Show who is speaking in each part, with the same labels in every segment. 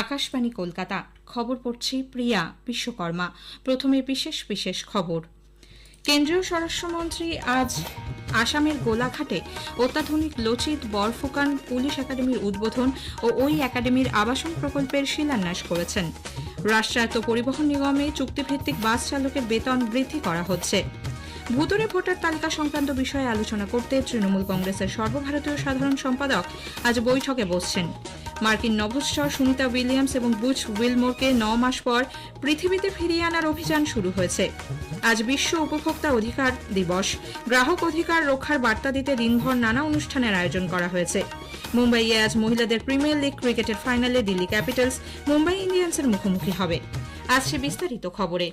Speaker 1: আকাশবাণী কলকাতা। খবর পড়ছি প্রিয়া বিশ্বকর্মা। প্রথমে বিশেষ বিশেষ খবর। কেন্দ্রীয় স্বরাষ্ট্রমন্ত্রী আজ আসামের গোলাঘাটে অত্যাধুনিক লচিত বরফুকান পুলিশ একাডেমির উদ্বোধন ও ওই একাডেমির আবাসন প্রকল্পের শিলান্যাস করেছেন। রাষ্ট্রায়ত্ত পরিবহন নিগমে চুক্তিভিত্তিক বাস চালকের বেতন বৃদ্ধি করা হচ্ছে। ভুতুরে ভোটার তালিকা সংক্রান্ত বিষয়ে আলোচনা করতে তৃণমূল কংগ্রেসের সর্বভারতীয় সাধারণ সম্পাদক আজ বৈঠকে বসছেন। মার্কিন নভোশ্চর সুনিতা উইলিয়ামস এবং বুচ উইলমোরকে ন মাস পর পৃথিবীতে ফিরিয়ে আনার অভিযান শুরু হয়েছে। আজ বিশ্ব উপভোক্তা অধিকার দিবস। গ্রাহক অধিকার রক্ষার বার্তা দিতে দিনভর নানা অনুষ্ঠানের আয়োজন করা হয়েছে। মুম্বাইয়ে আজ মহিলাদের প্রিমিয়ার লিগ ক্রিকেটের ফাইনালে দিল্লি ক্যাপিটালস মুম্বাই ইন্ডিয়ান্সের মুখোমুখি হবে। সে বিস্তারিত খবরে।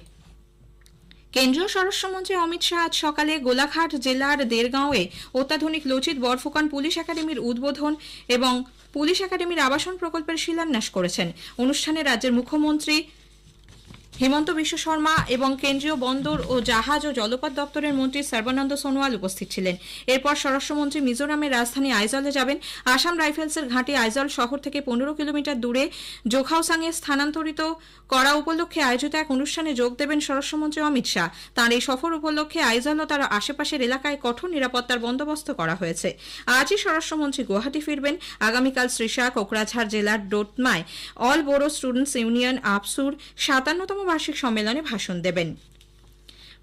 Speaker 1: কেন্দ্রীয় স্বরাষ্ট্রমন্ত্রী অমিত শাহ আজ সকালে গোলাঘাট জেলার দেরগাঁওয়ে অত্যাধুনিক লচিত বরফুকান পুলিশ একাডেমির উদ্বোধন এবং পুলিশ একাডেমির আবাসন প্রকল্পের শিলান্যাস করেছেন। অনুষ্ঠানে রাজ্যের মুখ্যমন্ত্রী হেমন্ত বিশ্ব শর্মা এবং কেন্দ্রীয় বন্দর ও জাহাজ ও জলপথ দপ্তরের মন্ত্রী সর্বানন্দ সোনোয়াল উপস্থিত ছিলেন। এরপর স্বরাষ্ট্রমন্ত্রী মিজোরামের রাজধানী আইজলে যাবেন। আসাম রাইফেলসের ঘাঁটি আইজল শহর থেকে পনেরো কিলোমিটার দূরে জোখাওসাংয়ে স্থানান্তরিত করা উপলক্ষে আয়োজিত এক অনুষ্ঠানে যোগ দেবেন স্বরাষ্ট্রমন্ত্রী অমিত শাহ। তাঁর এই সফর উপলক্ষে আইজল ও তার আশেপাশের এলাকায় কঠোর নিরাপত্তার বন্দোবস্ত করা হয়েছে। আজই স্বরাষ্ট্রমন্ত্রী গুয়াহাটি ফিরবেন। আগামীকাল শ্রী শাহ কোকরাঝাড় জেলার ডোটমায় অল বোরো স্টুডেন্টস ইউনিয়ন আপসুর সাতান্নতম বার্ষিক সম্মেলনে ভাষণ দেবেন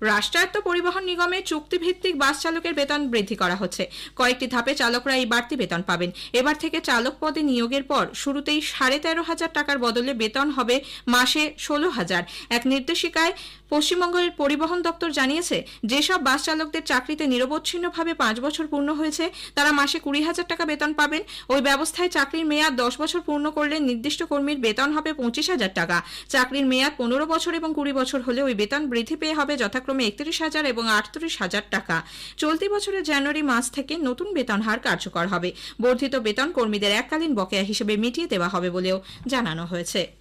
Speaker 1: রাষ্ট্রায়ত্ত পরিবহন নিগমে চুক্তিভিত্তিক বাস চালকের বেতন বৃদ্ধি করা হচ্ছে। কয়েকটি ধাপে চালকরা এই বাড়তি বেতন পাবেন। এবার থেকে চালক পদে নিয়োগের পর শুরুতেই সাড়ে তেরো হাজার টাকার বদলে বেতন হবে মাসে ষোলো হাজার। এক নির্দেশিকায় পশ্চিমবঙ্গের পরিবহন দপ্তর জানিয়েছে, যেসব বাস চালকদের চাকরিতে নিরবচ্ছিন্নভাবে পাঁচ বছর পূর্ণ হয়েছে, তারা মাসে কুড়ি হাজার টাকা বেতন পাবেন। ওই ব্যবস্থায় চাকরির মেয়াদ দশ বছর পূর্ণ করলে নির্দিষ্ট কর্মীর বেতন হবে পঁচিশ হাজার টাকা। চাকরির মেয়াদ পনেরো বছর এবং কুড়ি বছর হলে ওই বেতন বৃদ্ধি পেয়ে হবে যথাক্রমে একত্রিশ হাজার এবং আটত্রিশ হাজার টাকা। চলতি বছরের জানুয়ারি মাস থেকে নতুন বেতন হার কার্যকর হবে। বর্ধিত বেতন কর্মীদের এককালীন বকেয়া হিসেবে মিটিয়ে দেওয়া হবে বলেও জানানো হয়েছে।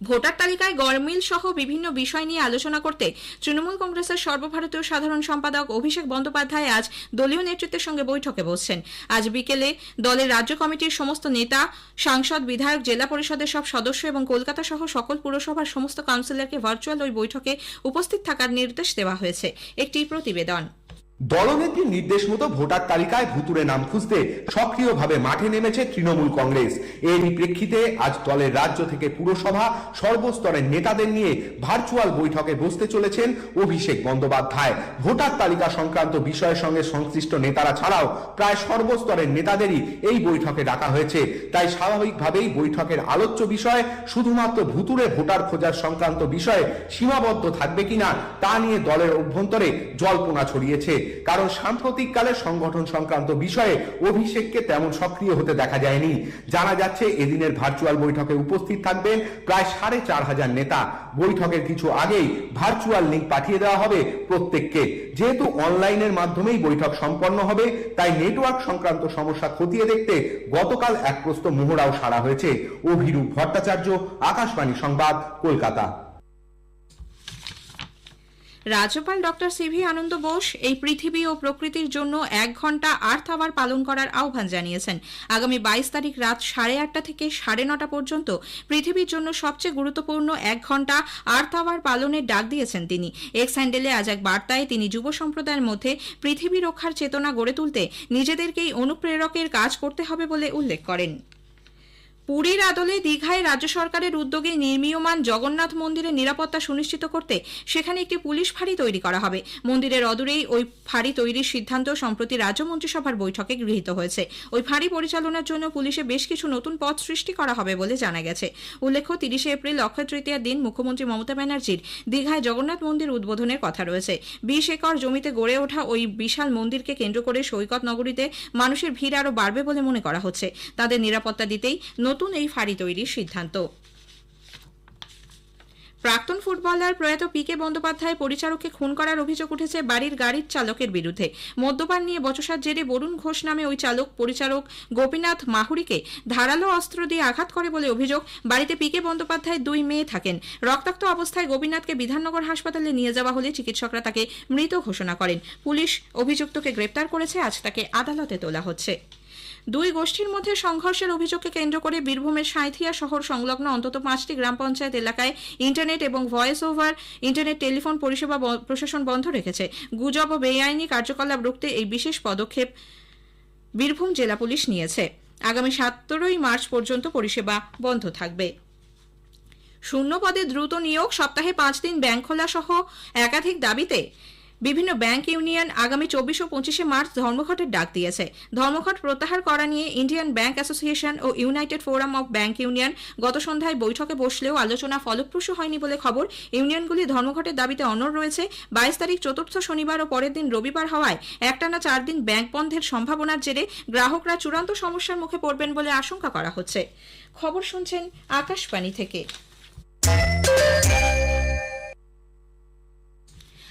Speaker 1: ভোটার তালিকায় গরমিল সহ বিভিন্ন বিষয় নিয়ে আলোচনা করতে তৃণমূল কংগ্রেসের সর্বভারতীয় সাধারণ সম্পাদক অভিষেক বন্দ্যোপাধ্যায় আজ দলীয় নেতৃত্বের সঙ্গে বৈঠকে বসছেন। আজ বিকেলে দলের রাজ্য কমিটির সমস্ত নেতা, সাংসদ, বিধায়ক, জেলা পরিষদের সব সদস্য এবং কলকাতা সহ সকল পুরসভার সমস্ত কাউন্সিলরকে ভার্চুয়াল ওই বৈঠকে উপস্থিত থাকার নির্দেশ দেওয়া হয়েছে। একটি প্রতিবেদন।
Speaker 2: দলনেত্রীর নির্দেশ মতো ভোটার তালিকায় ভুতুরে নাম খুঁজতে সক্রিয়ভাবে মাঠে নেমেছে তৃণমূল কংগ্রেস। এরই প্রেক্ষিতে আজ দলের রাজ্য থেকে পুরসভা, সর্বস্তরের নেতাদের নিয়ে ভার্চুয়াল বৈঠকে বসতে চলেছেন অভিষেক বন্দ্যোপাধ্যায়। ভোটার তালিকা সংক্রান্ত বিষয়ের সঙ্গে সংশ্লিষ্ট নেতারা ছাড়াও প্রায় সর্বস্তরের নেতাদেরই এই বৈঠকে ডাকা হয়েছে। তাই স্বাভাবিকভাবেই বৈঠকের আলোচ্য বিষয় শুধুমাত্র ভুতুরে ভোটার খোঁজার সংক্রান্ত বিষয়ে সীমাবদ্ধ থাকবে কিনা তা নিয়ে দলের অভ্যন্তরে জল্পনা ছড়িয়েছে। কারণ সাম্প্রতিককালে সংগঠন সংক্রান্ত বিষয়ে অভিষেককে তেমন সক্রিয় হতে দেখা যায়নি। জানা যাচ্ছে, এদিনের ভার্চুয়াল বৈঠকে উপস্থিত থাকবেন প্রায় সাড়ে চার হাজার নেতা। বৈঠকের কিছু আগেই ভার্চুয়াল লিঙ্ক পাঠিয়ে দেওয়া হবে প্রত্যেককে। যেহেতু অনলাইনের মাধ্যমেই বৈঠক সম্পন্ন হবে, তাই নেটওয়ার্ক সংক্রান্ত সমস্যা খতিয়ে দেখতে গতকাল এক প্রস্ত মোহরাও সারা হয়েছে। অভিরূপ ভট্টাচার্য, আকাশবাণী সংবাদ, কলকাতা।
Speaker 1: রাজ্যপাল ডক্টর সিভি আনন্দ বোস এই পৃথিবী ও প্রকৃতির জন্য এক ঘণ্টা আর্থ আওয়ার পালন করার আহ্বান জানিয়েছেন। আগামী বাইশ তারিখ রাত সাড়ে আটটা থেকে সাড়ে নটা পর্যন্ত পৃথিবীর জন্য সবচেয়ে গুরুত্বপূর্ণ এক ঘণ্টা আর্থ আওয়ার পালনের ডাক দিয়েছেন তিনি। এক্স হ্যান্ডেলে আজ এক বার্তায় তিনি যুব সম্প্রদায়ের মধ্যে পৃথিবী রক্ষার চেতনা গড়ে তুলতে নিজেদেরকেই অনুপ্রেরকের কাজ করতে হবে বলে উল্লেখ করেন। পুরীর আদলে দীঘায় রাজ্য সরকারের উদ্যোগে নির্মীয়মান জগন্নাথ মন্দিরের নিরাপত্তা সুনিশ্চিত করতে সেখানে একটি পুলিশ ফাঁড়ি তৈরি করা হবে। মন্দিরের অদূরেই ওই ফাঁড়ি তৈরির সিদ্ধান্ত সম্প্রতি রাজ্য মন্ত্রিসভার বৈঠকে গৃহীত হয়েছে। ওই ফাঁড়ি পরিচালনার জন্য পুলিশে বেশ কিছু নতুন পদ সৃষ্টি করা হবে বলে জানা গেছে। উল্লেখ্য, তিরিশে এপ্রিল অক্ষয় তৃতীয়ার দিন মুখ্যমন্ত্রী মমতা ব্যানার্জির দীঘায় জগন্নাথ মন্দির উদ্বোধনের কথা রয়েছে। বিশ একর জমিতে গড়ে ওঠা ওই বিশাল মন্দিরকে কেন্দ্র করে সৈকত নগরীতে মানুষের ভিড় আরও বাড়বে বলে মনে করা হচ্ছে। তাদের নিরাপত্তা দিতেই নতুন এই ফাঁড়ি তৈরির সিদ্ধান্ত। প্রাক্তন ফুটবলার প্রয়াত পি কে বন্দ্যোপাধ্যায় পরিচারককে খুন করার অভিযোগ উঠেছে বাড়ির গাড়ির চালকের বিরুদ্ধে। মদ্যপান নিয়ে বচসার জেরে বরুণ ঘোষ নামে ওই চালক পরিচারক গোপীনাথ মাহুরিকে ধারালো অস্ত্র দিয়ে আঘাত করে বলে অভিযোগ, বাড়িতে পি কে বন্দ্যোপাধ্যায় দুই মেয়ে থাকেন। রক্তাক্ত অবস্থায় গোপীনাথকে বিধাননগর হাসপাতালে নিয়ে যাওয়া হলে চিকিৎসকরা তাকে মৃত ঘোষণা করেন। পুলিশ অভিযুক্তকে গ্রেপ্তার করেছে, আজ তাকে আদালতে তোলা হচ্ছে। দুই গোষ্ঠীর মধ্যে সংঘর্ষের অভিযোগকে কেন্দ্র করে বীরভূমের সাঁথিয়া শহর সংলগ্ন অন্তত পাঁচটি গ্রাম পঞ্চায়েত এলাকায় ইন্টারনেট এবং ভয়েস ওভার, ইন্টারনেট টেলিফোন পরিষেবা প্রশাসন বন্ধ রেখেছে। গুজব ও বেআইনি কার্যকলাপ রুখতে এই বিশেষ পদক্ষেপ বীরভূম জেলা পুলিশ নিয়েছে। আগামী সতেরোই মার্চ পর্যন্ত পরিষেবা বন্ধ থাকবে। শূন্য পদে দ্রুত নিয়োগ, সপ্তাহে পাঁচ দিন ব্যাংক খোলা সহ একাধিক দাবিতে বিভিন্ন ব্যাংক ইউনিয়ন আগামী চব্বিশ ও পঁচিশে মার্চ ধর্মঘটের ডাক দিয়েছে। ধর্মঘট প্রত্যাহার করা নিয়ে Indian bank association O United Forum of Bank Union গত সন্ধ্যায় বৈঠকে বসলেও আলোচনা ফলপ্রসূ হয়নি বলে খবর। ইউনিয়নগুলি ধর্মঘটের দাবিতে অনড় রয়েছে। বাইশ তারিখ চতুর্থ শনিবার ও পরের দিন রবিবার হওয়ায় একটানা চার দিন ব্যাংক বন্ধের সম্ভাবনার জেরে গ্রাহকরা চূড়ান্ত সমস্যার মুখে পড়বেন বলে আশঙ্কা করা হচ্ছে। খবর শুনছেন আকাশবাণী থেকে।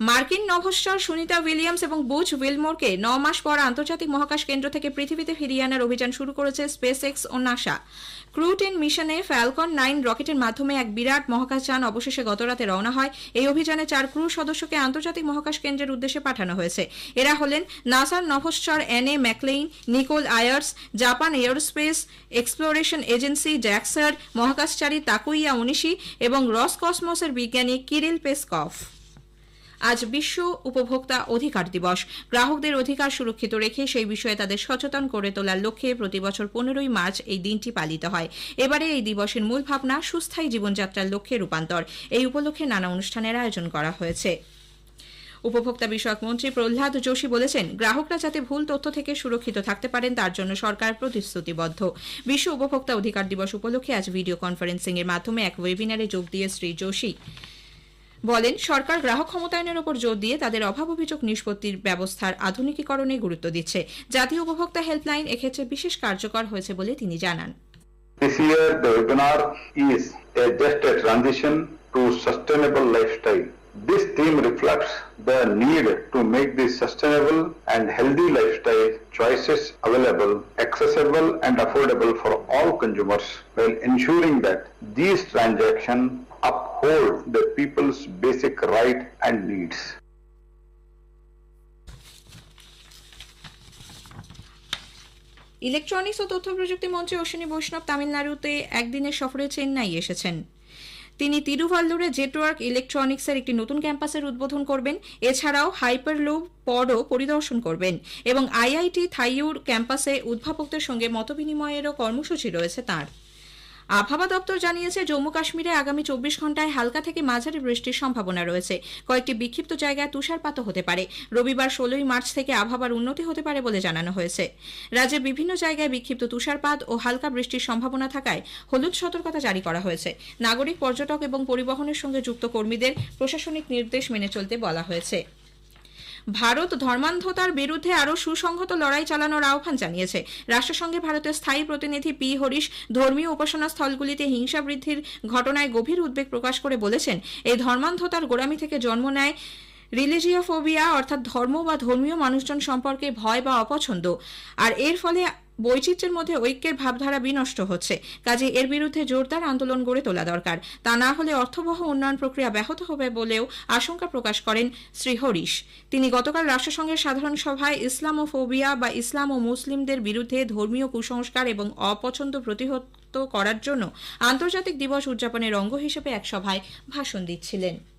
Speaker 1: মার্কিন নভশ্চর সুনিতা উইলিয়ামস এবং বুচ উইলমোরকে ন মাস পর আন্তর্জাতিক মহাকাশ কেন্দ্র থেকে পৃথিবীতে ফিরিয়ে আনার অভিযান শুরু করেছে স্পেস এক্স ও নাসা ক্রু টেন মিশনে ফ্যালকন নাইন রকেটের মাধ্যমে এক বিরাট মহাকাশযান অবশেষে গতরাতে রওনা হয়। এই অভিযানে চার ক্রু সদস্যকে আন্তর্জাতিক মহাকাশ কেন্দ্রের উদ্দেশ্যে পাঠানো হয়েছে। এরা হলেন নাসার নভশ্চর Anne McClain Nicole Ayers Japan aerospace exploration agency জ্যাক্সার মহাকাশচারী তাকুইয়া উনিশি এবং রস কসমসের বিজ্ঞানী কিরিল পেসকফ আজ বিশ্ব উপভোক্তা অধিকার দিবস। গ্রাহকদের অধিকার সুরক্ষিত রেখে সেই বিষয়ে তাদের সচেতন করে তোলার লক্ষ্যে প্রতি বছর পনেরোই মার্চ এই দিনটি পালিত হয়। এবারে এই দিবসের মূল ভাবনা সুস্থায়ী জীবনযাত্রার লক্ষ্যে রূপান্তর। এই উপলক্ষে নানা অনুষ্ঠানের আয়োজন করা হয়েছে। উপভোক্তা বিষয়ক মন্ত্রী প্রহ্লাদ যোশী বলেছেন, গ্রাহকরা যাতে ভুল তথ্য থেকে সুরক্ষিত থাকতে পারেন, তার জন্য সরকার প্রতিশ্রুতিবদ্ধ। বিশ্ব উপভোক্তা অধিকার দিবস উপলক্ষে আজ ভিডিও কনফারেন্সিং এর মাধ্যমে এক ওয়েবিনারে যোগ দিয়ে শ্রী যোশী বলেন সরকার গ্রাহক ক্ষমতায়নের উপর জোর দিয়ে তাদের অভাব অভিযোগ নিষ্পত্তির ব্যবস্থার আধুনিকীকরণে গুরুত্ব দিচ্ছে জাতীয় উপভোক্তা হেল্পলাইন এক্ষেত্রে বিশেষ কার্যকর হয়েছে বলে তিনি জানান
Speaker 3: This year, the webinar is a, just a transition to sustainable lifestyle. This theme reflects the need to make these sustainable and healthy lifestyle choices available, accessible and affordable for all consumers while ensuring that these transactions uphold the people's basic right and needs.
Speaker 1: Electronics ও তথ্য প্রযুক্তি মন্ত্রী অশ্বিনী বৈষ্ণব তামিলনাড়ুতে একদিনের সফরে চেন্নাই এসেছেন তিনি তিরুভাল্লুরে জেটওয়ার্ক ইলেকট্রনিক্সের একটি নতুন ক্যাম্পাসের উদ্বোধন করবেন। এছাড়াও হাইপারলুপ পডও পরিদর্শন করবেন এবং আইআইটি থাইউর ক্যাম্পাসে উদ্ভাবকদের সঙ্গে মতবিনিময়েরও কর্মসূচি রয়েছে তাঁর। আবহাওয়া দপ্তর জানিয়েছে, জম্মু কাশ্মীরে আগামী চব্বিশ ঘন্টায় হালকা থেকে মাঝারি বৃষ্টির সম্ভাবনা রয়েছে। কয়েকটি বিক্ষিপ্ত জায়গায় তুষারপাতও হতে পারে। রবিবার ষোলোই মার্চ থেকে আবহাওয়ার উন্নতি হতে পারে বলে জানানো হয়েছে। রাজ্যের বিভিন্ন জায়গায় বিক্ষিপ্ত তুষারপাত ও হালকা বৃষ্টির সম্ভাবনা থাকায় হলুদ সতর্কতা জারি করা হয়েছে। নাগরিক, পর্যটক এবং পরিবহনের সঙ্গে যুক্ত কর্মীদের প্রশাসনিক নির্দেশ মেনে চলতে বলা হয়েছে। ভারত ধর্মান্ধতার বিরুদ্ধে আরও সুসংহত লড়াই চালানোর আহ্বান জানিয়েছে। রাষ্ট্রসংঘে ভারতের স্থায়ী প্রতিনিধি পি হরিশ ধর্মীয় উপাসনা স্থলগুলিতে হিংসা বৃদ্ধির ঘটনায় গভীর উদ্বেগ প্রকাশ করে বলেছেন, এই ধর্মান্ধতার গোড়ামি থেকে জন্ম নেয় রিলিজিওফোবিয়া অর্থাৎ ধর্ম বা ধর্মীয় মানুষজন সম্পর্কে ভয় বা অপছন্দ। আর এর ফলে বৈচিত্র্যের মধ্যে ঐক্যের ভাবধারা বিনষ্ট হচ্ছে। কাজে এর বিরুদ্ধে জোরদার আন্দোলন গড়ে তোলা দরকার। তা না হলে অর্থবহ উন্নয়ন প্রক্রিয়া ব্যাহত হবে বলেও আশঙ্কা প্রকাশ করেন শ্রী হরিশ। তিনি গতকাল রাষ্ট্রসংঘের সাধারণ সভায় ইসলামোফোবিয়া বা ইসলাম ও মুসলিমদের বিরুদ্ধে ধর্মীয় কুসংস্কার এবং অপছন্দ প্রতিহত করার জন্য আন্তর্জাতিক দিবস উদযাপনের অঙ্গ হিসেবে এক সভায় ভাষণ দিচ্ছিলেন।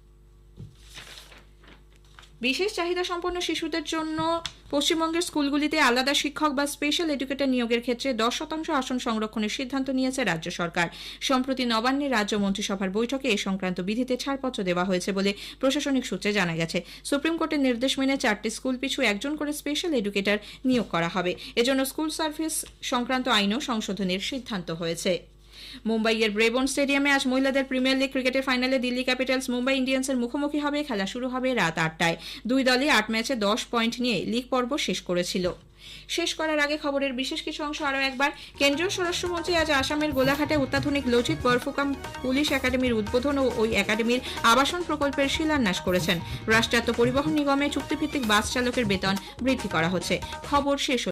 Speaker 1: বিশেষ চাহিদা সম্পন্ন শিশুদের জন্য পশ্চিমবঙ্গের স্কুলগুলিতে আলাদা শিক্ষক বা স্পেশাল এডুকেটর নিয়োগের ক্ষেত্রে দশ শতাংশ আসন সংরক্ষণের সিদ্ধান্ত নিয়েছে রাজ্য সরকার। সম্প্রতি নবান্নে রাজ্য মন্ত্রিসভার বৈঠকে এ সংক্রান্ত বিধিতে ছাড়পত্র দেওয়া হয়েছে বলে প্রশাসনিক সূত্রে জানা গেছে। সুপ্রিম কোর্টের নির্দেশ মেনে চারটি স্কুল পিছু একজন করে স্পেশাল এডুকেটর নিয়োগ করা হবে। এজন্য স্কুল সার্ভিস সংক্রান্ত আইনও সংশোধনের সিদ্ধান্ত হয়েছে। মুম্বাইয়ের ব্রেবন স্টেডিয়ামে আজ মহিলাদের প্রিমিয়ার লিগ ক্রিকেটের ফাইনালে দিল্লি ক্যাপিটালস মুম্বাই ইন্ডিয়ান্সের মুখোমুখি হবে, খেলা শুরু হবে রাত আটটায়। দুই দলই আট ম্যাচে দশ পয়েন্ট নিয়ে লিগ পর্ব শেষ করেছিল। শেষ করার আগে খবরের বিশেষ কিছু অংশ আরও একবার। কেন্দ্রীয় স্বরাষ্ট্রমন্ত্রী আজ আসামের গোলাঘাটে অত্যাধুনিক লচিত বরফুকাম পুলিশ একাডেমির উদ্বোধন ও ওই একাডেমির আবাসন প্রকল্পের শিলান্যাস করেছেন। রাষ্ট্রায়ত্ত পরিবহন নিগমে চুক্তিভিত্তিক বাস চালকের বেতন বৃদ্ধি করা হচ্ছে। খবর শেষ।